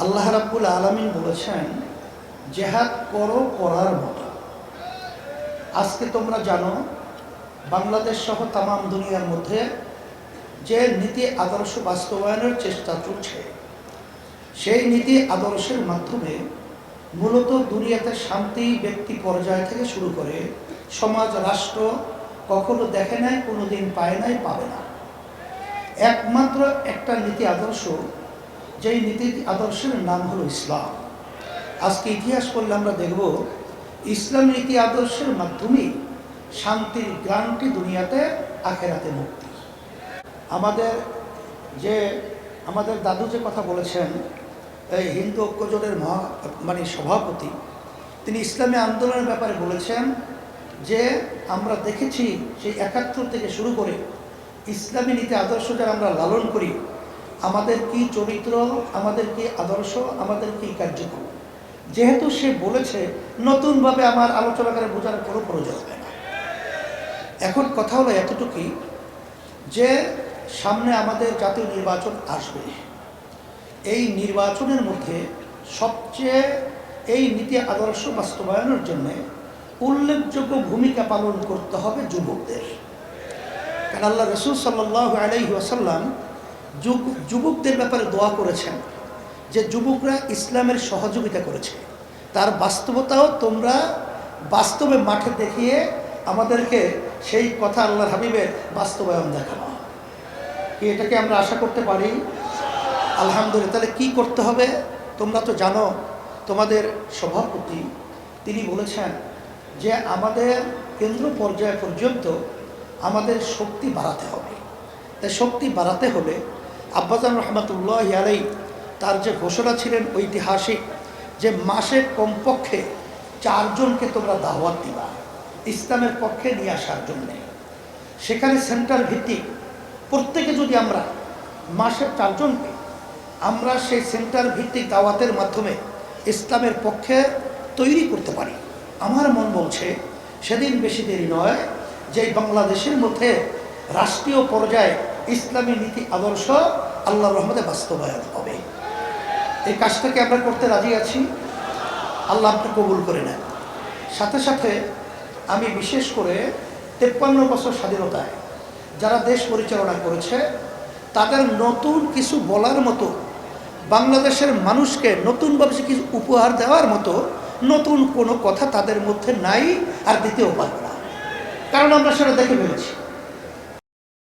আল্লাহ রাব্বুল আলমিন বলেছেন, জেহাদ করো করার মতো। আজকে তোমরা জানো, বাংলাদেশ সহ তামাম দুনিয়ার মধ্যে যে নীতি আদর্শ বাস্তবায়নের চেষ্টা চলছে, সেই নীতি আদর্শের মাধ্যমে মূলত দুনিয়াতে শান্তি, ব্যক্তি পর্যায় থেকে শুরু করে সমাজ, রাষ্ট্র কখনো দেখে নাই কোনো দিন পায় নাই, পাবে না। একমাত্র একটা নীতি আদর্শ যেই নীতি আদর্শের নাম হলো ইসলাম। আজকে ইতিহাস করলে আমরা দেখব, ইসলাম নীতি আদর্শের মাধ্যমেই শান্তির গ্রান্টি দুনিয়াতে আখেরাতে মুক্তি। আমাদের যে, আমাদের দাদু যে কথা বলেছেন, এই হিন্দু ঐক্যজোটের মহা মানে সভাপতি, তিনি ইসলামী আন্দোলনের ব্যাপারে বলেছেন যে, আমরা দেখেছি সেই একাত্তর থেকে শুরু করে ইসলামী নীতি আদর্শ যারা আমরা লালন করি। আমাদের কি চরিত্র, আমাদের কি আদর্শ, আমাদের কি কার্যক্রম? যেহেতু সে বলেছে, নতুনভাবে আমার আলোচনা করে বোঝার কোনো প্রয়োজন হবে না। এখন কথা হলো এতটুকুই যে সামনে আমাদের জাতীয় নির্বাচন আসবে। এই নির্বাচনের মধ্যে সবচেয়ে এই নীতি আদর্শ বাস্তবায়নের জন্য উল্লেখযোগ্য ভূমিকা পালন করতে হবে যুবকদের। কারণ আল্লাহ রসুল সাল্লাহ আলাইহি যুবকদের ব্যাপারে দোয়া করেছেন যে যুবকরা ইসলামের সহযোগিতা করেছে। তার বাস্তবতাও তোমরা বাস্তবে মাঠে দেখিয়ে আমাদেরকে সেই কথা আল্লাহর হাবিবের বাস্তবায়ন দেখানো কি এটাকে আমরা আশা করতে পারি? আলহামদুলিল্লাহ। তাহলে কি করতে হবে? তোমরা তো জানো, তোমাদের সভাপতি, তিনি বলেছেন যে আমাদের কেন্দ্র পর্যায় পর্যন্ত আমাদের শক্তি বাড়াতে হবে। তাই শক্তি বাড়াতে হলে আব্বাজান রহমতুল্লাহ আলাই তার যে ঘোষণা ছিলেন ঐতিহাসিক যে মাসে কমপক্ষে চারজনকে তোমরা দাওয়াত দিবা, ইসলামের পক্ষে নিয়ে আসার জন্যে। সেখানে সেন্ট্রাল ভিত্তিক প্রত্যেকে যদি আমরা মাসে চারজনকে, আমরা সেই সেন্টার ভিত্তিক দাওয়াতের মাধ্যমে ইসলামের পক্ষে তৈরি করতে পারি। আমার মন বলছে সেদিন বেশি দেরি নয় যে বাংলাদেশের মধ্যে রাষ্ট্রীয় পর্যায়ে ইসলামী নীতি আদর্শ আল্লাহ রহমতে বাস্তবায়ন হবে। এই কাজটাকে আমরা করতে রাজি আছি? আল্লাহ আপনি কবুল করে নেন। সাথে সাথে আমি বিশেষ করে তেপ্পান্ন বছর স্বাধীনতায় যারা দেশ পরিচালনা করেছে, তাদের নতুন কিছু বলার মতো, বাংলাদেশের মানুষকে নতুন নতুনভাবে কিছু উপহার দেওয়ার মতো নতুন কোনো কথা তাদের মধ্যে নাই আর দিতেও পারবে না। কারণ আমরা সেটা দেখে ফেলেছি।